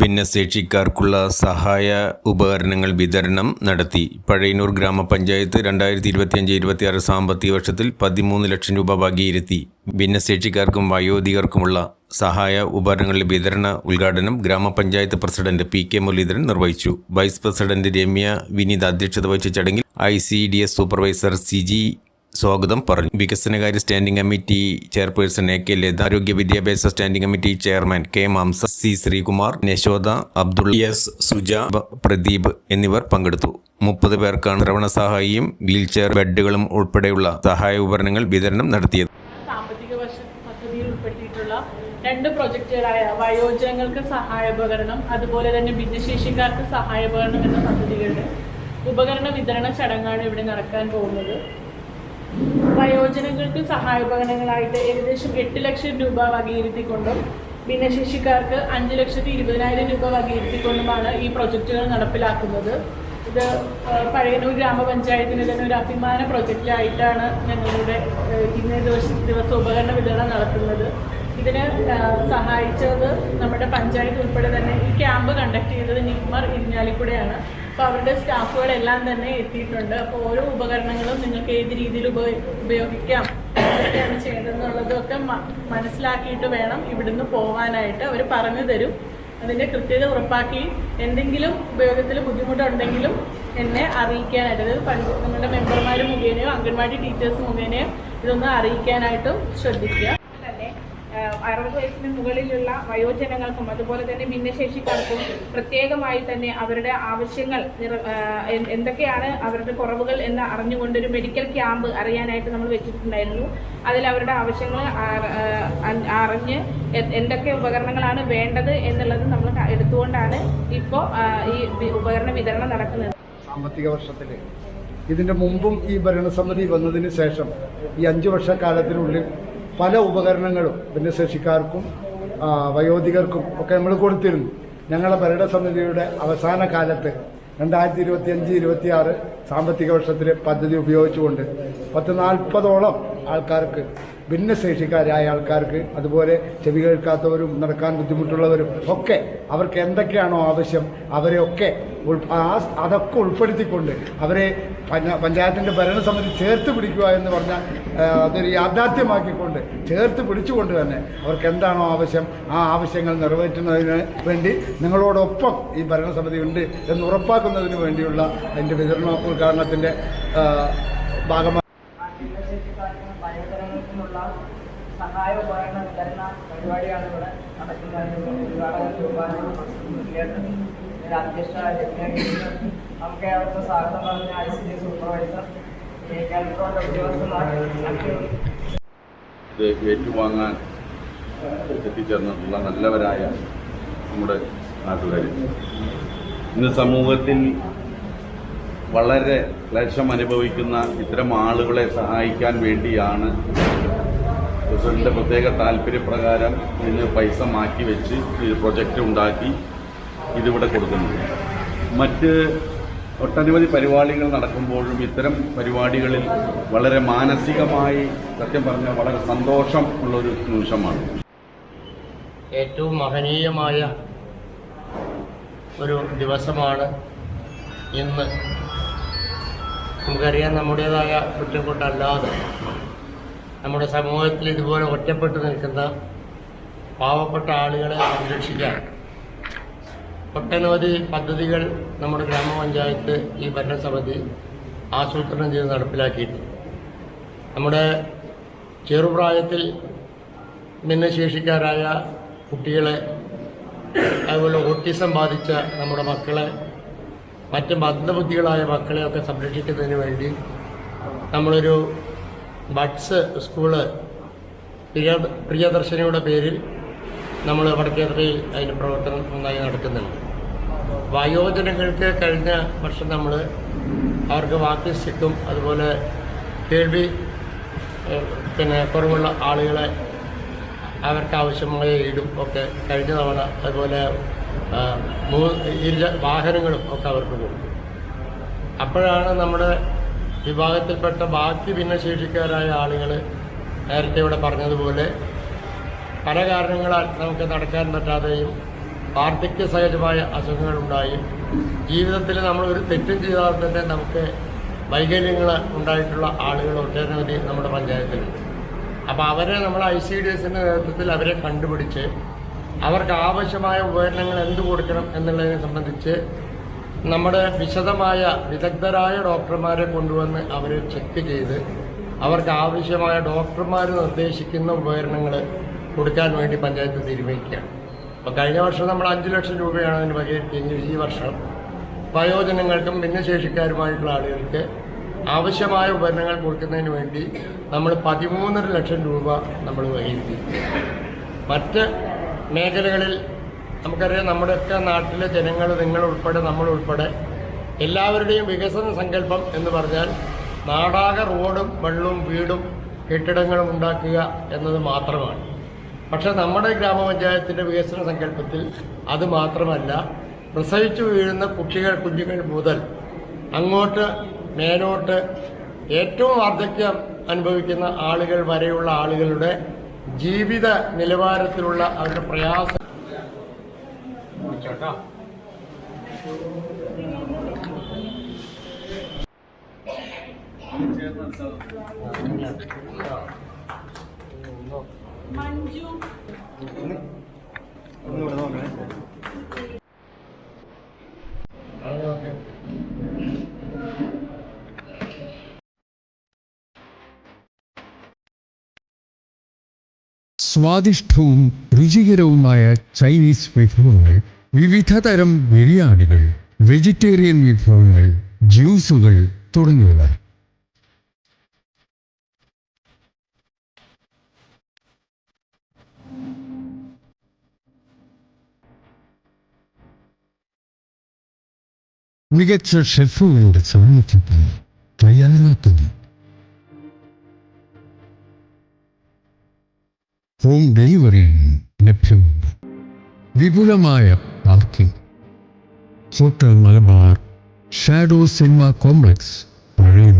ഭിന്നശേഷിക്കാർക്കുള്ള സഹായ ഉപകരണങ്ങൾ വിതരണം നടത്തി. പഴയന്നൂർ ഗ്രാമപഞ്ചായത്ത് രണ്ടായിരത്തി ഇരുപത്തിയഞ്ച് ഇരുപത്തിയാറ് സാമ്പത്തിക വർഷത്തിൽ പതിമൂന്ന് ലക്ഷം രൂപ വകയിരുത്തി. ഭിന്നശേഷിക്കാർക്കും വയോധികർക്കുമുള്ള സഹായ ഉപകരണങ്ങളുടെ വിതരണ ഉദ്ഘാടനം ഗ്രാമപഞ്ചായത്ത് പ്രസിഡന്റ് പി കെ മുരളീധരൻ നിർവഹിച്ചു. വൈസ് പ്രസിഡന്റ് രമ്യ വിനീത് അധ്യക്ഷത വഹിച്ച ചടങ്ങിൽ ഐ സൂപ്പർവൈസർ സി സ്വാഗതം പറഞ്ഞു. വികസനകാര്യ standing committee chairperson A K Latha ആരോഗ്യ വിദ്യാഭ്യാസ സ്റ്റാൻഡിംഗ് കമ്മിറ്റി ചെയർമാൻ കെ മാംസ സി ശ്രീകുമാർ യശോദ അബ്ദുൾ എസ് സുജ പ്രദീപ് എന്നിവർ പങ്കെടുത്തു. മുപ്പത് പേർക്കാണ് ശ്രവണ സഹായിയും വീൽചെയർ ബെഡുകളും ഉൾപ്പെടെയുള്ള സഹായ ഉപകരണങ്ങൾ വിതരണം നടത്തിയത്. സാമ്പത്തിക രണ്ട് പ്രോജക്റ്റുകളായ വയോജനങ്ങൾക്ക് സഹായോപകരണം അതുപോലെ തന്നെ ഭിന്നശേഷിക്കാർക്ക് സഹായോപകരണം എന്ന പദ്ധതികളുടെ ഉപകരണ വിതരണ ചടങ്ങാണ് ഇവിടെ നടക്കാൻ പോകുന്നത്. വയോജനങ്ങൾക്ക് സഹായോപകരണങ്ങളായിട്ട് ഏകദേശം എട്ട് ലക്ഷം രൂപ വകയിരുത്തിക്കൊണ്ടും ഭിന്നശേഷിക്കാർക്ക് അഞ്ച് ലക്ഷത്തി ഇരുപതിനായിരം രൂപ വകയിരുത്തിക്കൊണ്ടുമാണ് ഈ പ്രൊജക്റ്റുകൾ നടപ്പിലാക്കുന്നത്. ഇത് പഴയനൂർ ഗ്രാമപഞ്ചായത്തിന് തന്നെ ഒരു അഭിമാന പ്രൊജക്റ്റായിട്ടാണ് ഞങ്ങളുടെ ഇന്നേ ദിവസം ദിവസം ഉപകരണ വിതരണം നടത്തുന്നത്. ഇതിന് സഹായിച്ചത് നമ്മുടെ പഞ്ചായത്ത് ഉൾപ്പെടെ തന്നെ ഈ ക്യാമ്പ് കണ്ടക്ട് ചെയ്തത് നിഗ്മർ ഇരിഞ്ഞാലിക്കൂടെയാണ്. അപ്പോൾ അവരുടെ സ്റ്റാഫുകളെല്ലാം തന്നെ എത്തിയിട്ടുണ്ട്. അപ്പോൾ ഓരോ ഉപകരണങ്ങളും നിങ്ങൾക്ക് ഏത് രീതിയിൽ ഉപ ഉപയോഗിക്കാം എന്തൊക്കെയാണ് ചെയ്യേണ്ടതെന്നുള്ളതൊക്കെ മനസ്സിലാക്കിയിട്ട് വേണം ഇവിടുന്ന് പോകാനായിട്ട് അവർ പറഞ്ഞു തരും. അതിന്റെ കൃത്യത ഉറപ്പാക്കി എന്തെങ്കിലും ഉപയോഗത്തിൽ ബുദ്ധിമുട്ടുണ്ടെങ്കിലും എന്നെ അറിയിക്കാനായിട്ട്. അതായത് നിങ്ങളുടെ മെമ്പർമാർ മുഖേനയോ അംഗൻവാടി ടീച്ചേഴ്സ് മുഖേനയോ ഇതൊന്ന് അറിയിക്കാനായിട്ടും ശ്രദ്ധിക്കുക. അറുപത് വയസ്സിന് മുകളിലുള്ള വയോജനങ്ങൾക്കും അതുപോലെ തന്നെ ഭിന്നശേഷിക്കാർക്കും പ്രത്യേകമായി തന്നെ അവരുടെ ആവശ്യങ്ങൾ എന്തൊക്കെയാണ് അവരുടെ കുറവുകൾ എന്ന് അറിഞ്ഞുകൊണ്ടൊരു മെഡിക്കൽ ക്യാമ്പ് അറിയാനായിട്ട് നമ്മൾ വെച്ചിട്ടുണ്ടായിരുന്നു. അതിൽ അവരുടെ ആവശ്യങ്ങൾ അറിഞ്ഞ് എന്തൊക്കെ ഉപകരണങ്ങളാണ് വേണ്ടത് എന്നുള്ളത് നമ്മൾ എടുത്തുകൊണ്ടാണ് ഇപ്പോൾ ഈ ഉപകരണ വിതരണം നടക്കുന്നത്. സാമ്പത്തിക വർഷത്തിൽ ഇതിന്റെ മുമ്പും ഈ ഭരണസമിതി വന്നതിന് ശേഷം ഈ അഞ്ച് വർഷക്കാലത്തിനുള്ളിൽ പല ഉപകരണങ്ങളും ഭിന്നശേഷിക്കാർക്കും വയോധികർക്കും ഒക്കെ നമ്മൾ കൊടുത്തിരുന്നു. ഞങ്ങളുടെ ഭരണസമിതിയുടെ അവസാന കാലത്ത് രണ്ടായിരത്തി ഇരുപത്തി അഞ്ച് ഇരുപത്തി ആറ് സാമ്പത്തിക വർഷത്തിലെ പദ്ധതി ഉപയോഗിച്ചുകൊണ്ട് പത്ത് നാൽപ്പതോളം ആൾക്കാർക്ക് ഭിന്നശേഷിക്കാരായ ആൾക്കാർക്ക് അതുപോലെ ചെവി കേൾക്കാത്തവരും നടക്കാൻ ബുദ്ധിമുട്ടുള്ളവരും ഒക്കെ അവർക്ക് എന്തൊക്കെയാണോ ആവശ്യം അവരെയൊക്കെ അതൊക്കെ ഉൾപ്പെടുത്തിക്കൊണ്ട് അവരെ പഞ്ച- പഞ്ചായത്തിന്റെ ഭരണസമിതി ചേർത്ത് പിടിക്കുക എന്ന് പറഞ്ഞാൽ അതൊരു യാഥാർത്ഥ്യമാക്കിക്കൊണ്ട് ചേർത്ത് പിടിച്ചുകൊണ്ട് തന്നെ അവർക്ക് എന്താണോ ആവശ്യം ആ ആവശ്യങ്ങൾ നിറവേറ്റുന്നതിന് വേണ്ടി നിങ്ങളോടൊപ്പം ഈ ഭരണസമിതി ഉണ്ട് എന്ന് ഉറപ്പാക്കുന്നതിന് വേണ്ടിയുള്ള അതിന്റെ വിതരണ ഉദ്ഘാടനത്തിന്റെ ഭാഗമായി ഭിന്നശേഷിക്കാർക്കും വയോജനങ്ങൾക്കുമുള്ള സഹായ ഉപകരണ വിതരണ പരിപാടിയാണ് ഇവിടെ നടക്കുന്നത് ഇത് ഏറ്റുവാങ്ങാൻ എത്തിച്ചേർന്നിട്ടുള്ള നല്ലവരായ നമ്മുടെ നാട്ടുകാർ ഇന്ന് സമൂഹത്തിൽ വളരെ ക്ലേശം അനുഭവിക്കുന്ന ഇത്തരം ആളുകളെ സഹായിക്കാൻ വേണ്ടിയാണ് പ്രസിഡന്റ് പ്രത്യേക താല്പര്യപ്രകാരം ഇതിന് പൈസ മാറ്റി വെച്ച് പ്രൊജക്റ്റ് ഉണ്ടാക്കി ഇതിവിടെ കൊടുക്കുന്നു. മറ്റ് ഒട്ടനവധി പരിപാടികൾ നടക്കുമ്പോഴും ഇത്തരം പരിപാടികളിൽ വളരെ മാനസികമായി സത്യം പറഞ്ഞാൽ വളരെ സന്തോഷം ഉള്ളൊരു നിമിഷമാണ്. ഏറ്റവും മഹനീയമായ ഒരു ദിവസമാണ് ഇന്ന്. നമുക്കറിയാം നമ്മുടേതായ കുറ്റം കൊണ്ടല്ലാതെ നമ്മുടെ സമൂഹത്തിൽ ഇതുപോലെ ഒറ്റപ്പെട്ടു നിൽക്കുന്ന പാവപ്പെട്ട ആളുകളെ സംരക്ഷിക്കാൻ ഒട്ടനവധി പദ്ധതികൾ നമ്മുടെ ഗ്രാമപഞ്ചായത്ത് ഈ ഭരണസമിതി ആസൂത്രണം ചെയ്ത് നടപ്പിലാക്കിയിട്ടുണ്ട്. നമ്മുടെ ചെറുപ്രായത്തിൽ ഭിന്നശേഷിക്കാരായ കുട്ടികളെ അതുപോലെ ഓട്ടിസം ബാധിച്ച നമ്മുടെ മക്കളെ മറ്റ് മന്ദബുദ്ധികളായ മക്കളെയൊക്കെ സംരക്ഷിക്കുന്നതിന് വേണ്ടി നമ്മളൊരു ബഡ്സ് സ്കൂൾ പ്രിയ പ്രിയദർശിനിയുടെ പേരിൽ നമ്മൾ വടക്കേത്രയിൽ അതിന്റെ പ്രവർത്തനം നന്നായി നടക്കുന്നുണ്ട്. വയോജനങ്ങൾക്ക് കഴിഞ്ഞ വർഷം നമ്മൾ അവർക്ക് വാക്കിംഗ് സ്റ്റിക്കും അതുപോലെ കേൾവി പിന്നെ കുറവുള്ള ആളുകളെ അവർക്ക് ആവശ്യമായ ഈടും ഒക്കെ കഴിഞ്ഞ തവണ അതുപോലെ ആ, മൂ ഇരു വാഹനങ്ങളും ഒക്കെ അവർക്ക് കൊടുക്കും അപ്പോഴാണ് നമ്മുടെ വിഭാഗത്തിൽപ്പെട്ട ബാക്കി ഭിന്നശേഷിക്കാരായ ആളുകൾ നേരത്തെ ഇവിടെ പറഞ്ഞതുപോലെ പല കാരണങ്ങളാൽ നമുക്ക് നടക്കാൻ പറ്റാതെയും വാർദ്ധക്യ സഹജമായ അസുഖങ്ങളുണ്ടായും. ജീവിതത്തിൽ നമ്മൾ ഒരു തെറ്റും ചെയ്താൽ തന്നെ നമുക്ക് വൈകല്യങ്ങൾ ഉണ്ടായിട്ടുള്ള ആളുകൾ ഒട്ടനവധി നമ്മുടെ പഞ്ചായത്തിലുണ്ട്. അപ്പോൾ അവരെ നമ്മൾ ഐ സി ഡി എസിന്റെ നേതൃത്വത്തിൽ അവരെ കണ്ടുപിടിച്ച് അവർക്ക് ആവശ്യമായ ഉപകരണങ്ങൾ എന്ത് കൊടുക്കണം എന്നുള്ളതിനെ സംബന്ധിച്ച് നമ്മുടെ വിശദമായ വിദഗ്ധരായ ഡോക്ടർമാരെ കൊണ്ടുവന്ന് അവരെ ചെക്ക് ചെയ്ത് അവർക്ക് ആവശ്യമായ ഡോക്ടർമാർ നിർദ്ദേശിക്കുന്ന ഉപകരണങ്ങൾ കൊടുക്കാൻ വേണ്ടി പഞ്ചായത്ത് തീരുമാനിക്കുകയാണ്. അപ്പോൾ കഴിഞ്ഞ വർഷം നമ്മൾ അഞ്ച് ലക്ഷം രൂപയാണ് അതിന് വകയിരുത്തിയെങ്കിൽ ഈ വർഷം. വയോജനങ്ങൾക്കും ഭിന്നശേഷിക്കാരുമായിട്ടുള്ള ആളുകൾക്ക് ആവശ്യമായ ഉപകരണങ്ങൾ കൊടുക്കുന്നതിന് വേണ്ടി നമ്മൾ പതിമൂന്നര ലക്ഷം രൂപ നമ്മൾ വകയിരുത്തി. മറ്റ് മേഖലകളിൽ നമുക്കറിയാം നമ്മുടെയൊക്കെ നാട്ടിലെ ജനങ്ങൾ നിങ്ങൾ ഉൾപ്പെടെ നമ്മൾ ഉൾപ്പെടെ എല്ലാവരുടെയും വികസന സങ്കല്പം എന്ന് പറഞ്ഞാൽ നാടാകെ റോഡും വെള്ളവും വീടും കെട്ടിടങ്ങളും ഉണ്ടാക്കുക എന്നത് മാത്രമാണ്. പക്ഷെ നമ്മുടെ ഗ്രാമപഞ്ചായത്തിന്റെ വികസന സങ്കല്പത്തിൽ അത് മാത്രമല്ല. പ്രസവിച്ചു വീഴുന്ന കുട്ടികൾ കുഞ്ഞുങ്ങൾ മുതൽ അങ്ങോട്ട് മേലോട്ട് ഏറ്റവും വാർദ്ധക്യം അനുഭവിക്കുന്ന ആളുകൾ വരെയുള്ള ആളുകളുടെ ജീവിത നിലവാരത്തിലുള്ള അവരുടെ പ്രയാസം മഞ്ജു സ്വാദിഷ്ടവും രുചികരവുമായ ചൈനീസ് വിഭവങ്ങൾ വിവിധ തരം ബിരിയാണികൾ വെജിറ്റേറിയൻ വിഭവങ്ങൾ ജ്യൂസുകൾ തുടങ്ങിയവ. മികച്ച ഷെഫുകളുടെ സാന്നിധ്യത്തിൽ തയ്യാറാക്കുന്നു. ഹോം ഡെലിവറിയും ലഭ്യമാണ്. വിപുലമായ parking hotel Malabar shadow cinema complex. പഴയ